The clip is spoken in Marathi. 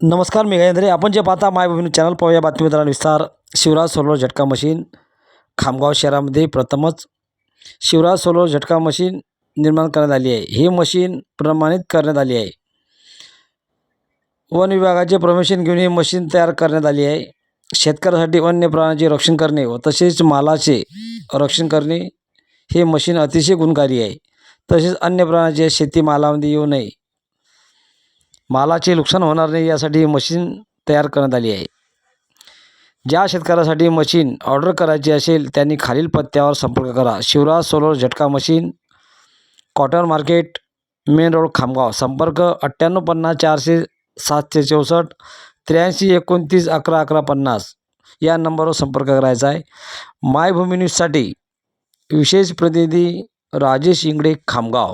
नमस्कार मी गजेंद्रे. आपण जे पाहता मायभूमी चॅनल पाहूया बातमीदारांना विस्तार. शिवराज सोलर झटका मशीन खामगाव शहरामध्ये प्रथमच शिवराज सोलर झटका मशीन निर्माण करण्यात आली आहे. ही मशीन प्रमाणित करण्यात आली आहे. वन विभागाचे परमिशन घेऊन ही मशीन तयार करण्यात आली आहे. शेतकऱ्यासाठी वन्य प्राण्याचे रक्षण करणे व तसेच मालाचे रक्षण करणे हे मशीन अतिशय गुणकारी आहे. तसेच अन्य प्राण्याचे शेतीमालामध्ये येऊ नये. मालाचे नुकसान होणार नाही यासाठी मशीन तयार करण्यात आली आहे. ज्या शेतकऱ्यासाठी मशीन ऑर्डर करायची असेल त्यांनी खालील पत्त्यावर संपर्क करा. शिवराज सोलर झटका machine cotton market main road Khamgaon. संपर्क अठ्ठ्याण्णव पन्नास चारशे सातशे चौसष्ट त्र्याऐंशी एकोणतीस अकरा अकरा पन्नास. या नंबरवर संपर्क करायचा आहे. मायभूमी न्यूजसाठी विशेष प्रतिनिधी राजेश इंगडे खामगाव.